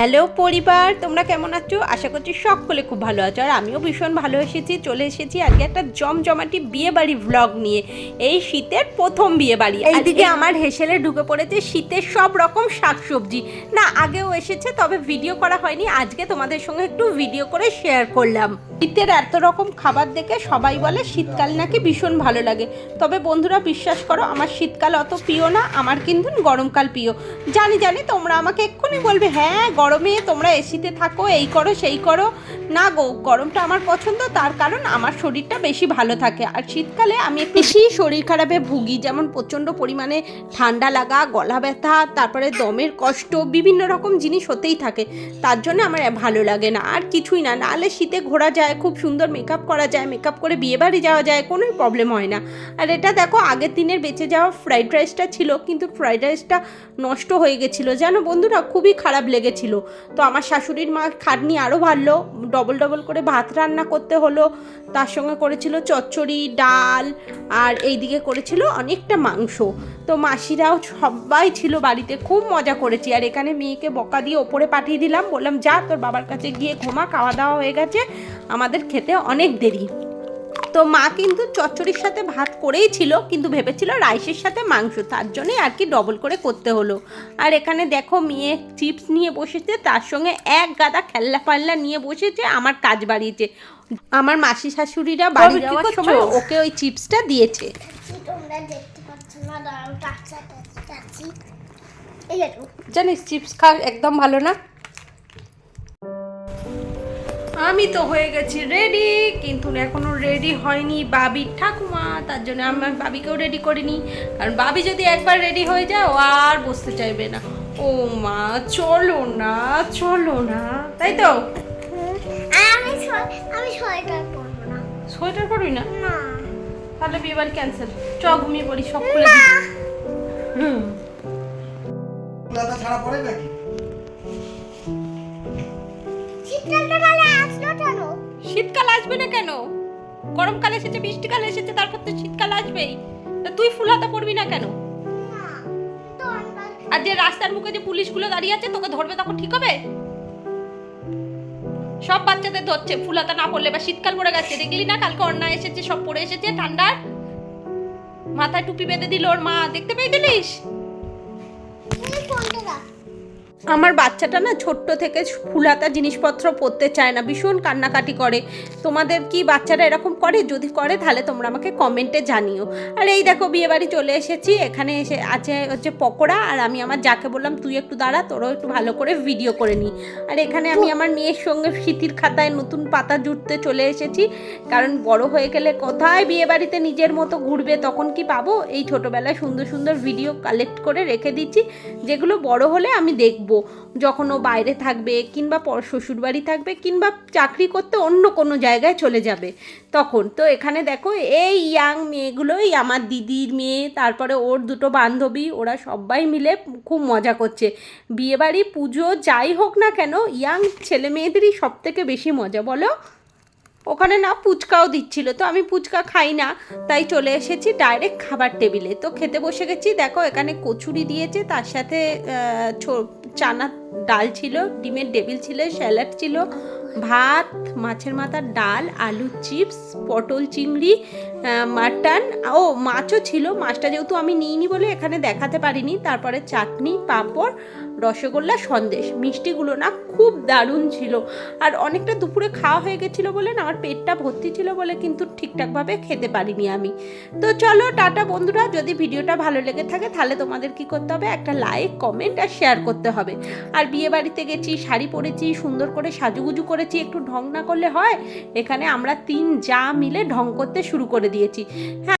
Hello পরিবার তোমরা কেমন আছো? আশা করছি সকলে খুব ভালো আছো আর আমিও ভীষণ ভালো এসেছি চলে এসেছি আজকে একটা জমজমাটি বিয়ে বাড়ি ভ্লগ নিয়ে। এই শীতের প্রথম বিয়ে বাড়ি এইদিকে আমার হেসেলে ঢুকে পড়েছে শীতের সব রকম শাকসবজি। না আগেও এসেছে তবে ভিডিও করা হয়নি আজকে তোমাদের সঙ্গে একটু ভিডিও করে শেয়ার করলাম। শীতের এত রকম খাবার দেখে সবাই বলে শীতকাল নাকি ভীষণ ভালো লাগে। তবে বন্ধুরা বিশ্বাস করো আমার শীতকাল অত প্রিয় না আমার কিন্তু গরমকাল প্রিয়। জানি জানি তোমরা আমাকে এক্ষুনি বলবে হ্যাঁ গরমে তোমরা এসিতে থাকো, এই করো, সেই করো। না গো, গরমটা আমার পছন্দ, তার কারণ আমার শরীরটা বেশি ভালো থাকে। আর শীতকালে আমি বেশি শরীর খারাপে ভুগি, যেমন প্রচণ্ড পরিমাণে ঠান্ডা লাগা, গলা ব্যথা, তারপরে দমের কষ্ট, বিভিন্ন রকম জিনিস হতেই থাকে। তার জন্য আমার ভালো লাগে না, আর কিছুই না। নাহলে শীতে ঘোরা যায়, খুব সুন্দর মেকআপ করা যায় মেকআপ করে বিয়ে বাড়ি যাওয়া যায় কোনো প্রবলেম হয় না। আর এটা দেখো, আগের দিনের বেঁচে যাওয়া ফ্রাইড রাইসটা ছিল, কিন্তু ফ্রাইড রাইসটা নষ্ট হয়ে গেছিল। জানো বন্ধুরা, খুবই খারাপ লেগেছিল। তো আমার শাশুড়ির মা খাটনি আরও ভালো ডবল ডবল করে ভাত রান্না করতে হলো, তার সঙ্গে করেছিল চচ্চড়ি, ডাল, আর এইদিকে করেছিল অনেকটা মাংস। তো মাসিরাও সবাই ছিল বাড়িতে, খুব মজা করেছি। আর এখানে মেয়েকে বকা দিয়ে ওপরে পাঠিয়ে দিলাম, বললাম, যা, তোর বাবার কাছে গিয়ে ঘুমা, খাওয়া দাওয়া হয়ে গেছে। আমাদের খেতে অনেক দেরি। তো মা কিন্তু চচ্চড়ির সাথে ভাত করেই ছিল কিন্তু ভেবেছিল রাইসের সাথে মাংস তার জন্যই আর কি ডবল করে করতে হলো আর এখানে দেখো মেয়ে চিপস নিয়ে বসেছে তার সঙ্গে এক গাদা খেলনা পাল্লা নিয়ে বসেছে আমার কাজ বাড়িয়েছে আমার মাসি শাশুড়িরা বাড়ি যাওয়ার সময় ওকে ওই চিপসটা দিয়েছে জানিস চিপস খাওয়া একদম ভালো না আমি তো হয়ে গেছি রেডি কিন্তু এখনও রেডি হয়নি বাবির ঠাকুমা তার জন্য আমার বাবিকেও রেডি করিনি। কারণ বাবি যদি একবার রেডি হয়ে যায় ও আর বসতে চাইবে না। ও মা চলো না চলো না। তাই তো? আমি আমি সোয়েটার পরবো না। সোয়েটার পরবি না? না। তাহলে বিয়ে ক্যান্সেল চ ঘুমিয়ে পড়ি সব খুলে দিই হুম। দাদা ছাড়া পড়ে নাকি? শীতকাল আসবে না কেন? গরমকাল এসেছে বৃষ্টিকাল এসেছে তারপর তো শীতকাল আসবেই। তা তুই ফুল হাতা পরবি না কেন? আর যে রাস্তার মুখে যে পুলিশগুলো দাঁড়িয়ে আছে তোকে ধরবে তখন ঠিক হবে? সব বাচ্চাদের ধরছে ফুল হাতা না পড়লে বা শীতকাল পড়ে গেছে দেখলি না? কালকে অন্যায় এসেছে সব পড়ে এসেছে ঠান্ডার। মাথায় টুপি বেঁধে দিল ওর মা দেখতে ফোনটা দাও আমার বাচ্চাটা না ছোট্ট থেকে ফুলাতা জিনিসপত্র পরতে চায় না, ভীষণ কান্নাকাটি করে। তোমাদের কি বাচ্চারা এরকম করে? যদি করে, তাহলে তোমরা আমাকে কমেন্টে জানিও। আর এই দেখো, বিয়েবাড়ি চলে এসেছি। এখানে এসে আছে হচ্ছে পকোড়া, আর আমি আমার যাকে বললাম, তুই একটু দাঁড়া, তোরও একটু ভালো করে ভিডিও করে নি। আর এখানে আমি আমার মেয়ের সঙ্গে স্মৃতির খাতায় নতুন পাতা জুড়তে চলে এসেছি। কারণ বড় হয়ে গেলে কোথায় বিয়েবাড়িতে নিজের মতো ঘুরবে, তখন কি পাবো? এই ছোটোবেলায় সুন্দর সুন্দর ভিডিও কালেক্ট করে রেখে দিচ্ছি। যেগুলো বড় হলে আমি দেখব। যখন ও বাইরে থাকবে কিংবা শ্বশুরবাড়ি থাকবে কিংবা চাকরি করতে অন্য কোনো জায়গায় চলে যাবে। তখন তো এখানে দেখো এই ইয়াং মেয়েগুলোই আমার দিদির মেয়ে, তারপরে ওর দুটো বান্ধবী, ওরা সবাই মিলে খুব মজা করছে। বিয়েবাড়ি, পুজো, যাই হোক না কেন ইয়াং ছেলে মেয়েদেরই সব থেকে বেশি মজা, বলো? ওখানে না পুচকাও দিচ্ছিল। তো আমি পুচকা খাই না, তাই চলে এসেছি ডাইরেক্ট খাবার টেবিলে তো খেতে বসে গেছি, দেখো এখানে কচুরি দিয়েছে, তার সাথে চানা ডাল ছিল, ডিমের টেবিল ছিল স্যালাড ছিল ভাত, মাছের মাথার ডাল, আলু, চিপস, পটল চিংড়ি মাটন। ও, মাছও ছিল। মাছটা যেহেতু আমি নিইনি বলে এখানে দেখাতে পারিনি, তারপরে চাটনি, পাঁপড়, রসগোল্লা, সন্দেশ। মিষ্টিগুলো না খুব দারুণ ছিল। আর অনেকটা দুপুরে খাওয়া হয়ে গেছিল বলে না, আমার পেটটা ভর্তি ছিল বলে কিন্তু ঠিকঠাকভাবে খেতে পারিনি আমি। তো চলো, টাটা বন্ধুরা, যদি ভিডিওটা ভালো লেগে থাকে তাহলে তোমাদের কি করতে হবে? একটা লাইক কমেন্ট আর শেয়ার করতে হবে। আর বিয়ে বাড়িতে গেছি, শাড়ি পরেছি, সুন্দর করে সাজুগুজু করেছি, একটু ঢং না করলে হয়। এখানে আমরা তিন যা মিলে ঢং করতে শুরু করে দিয়েছি। হ্যাঁ।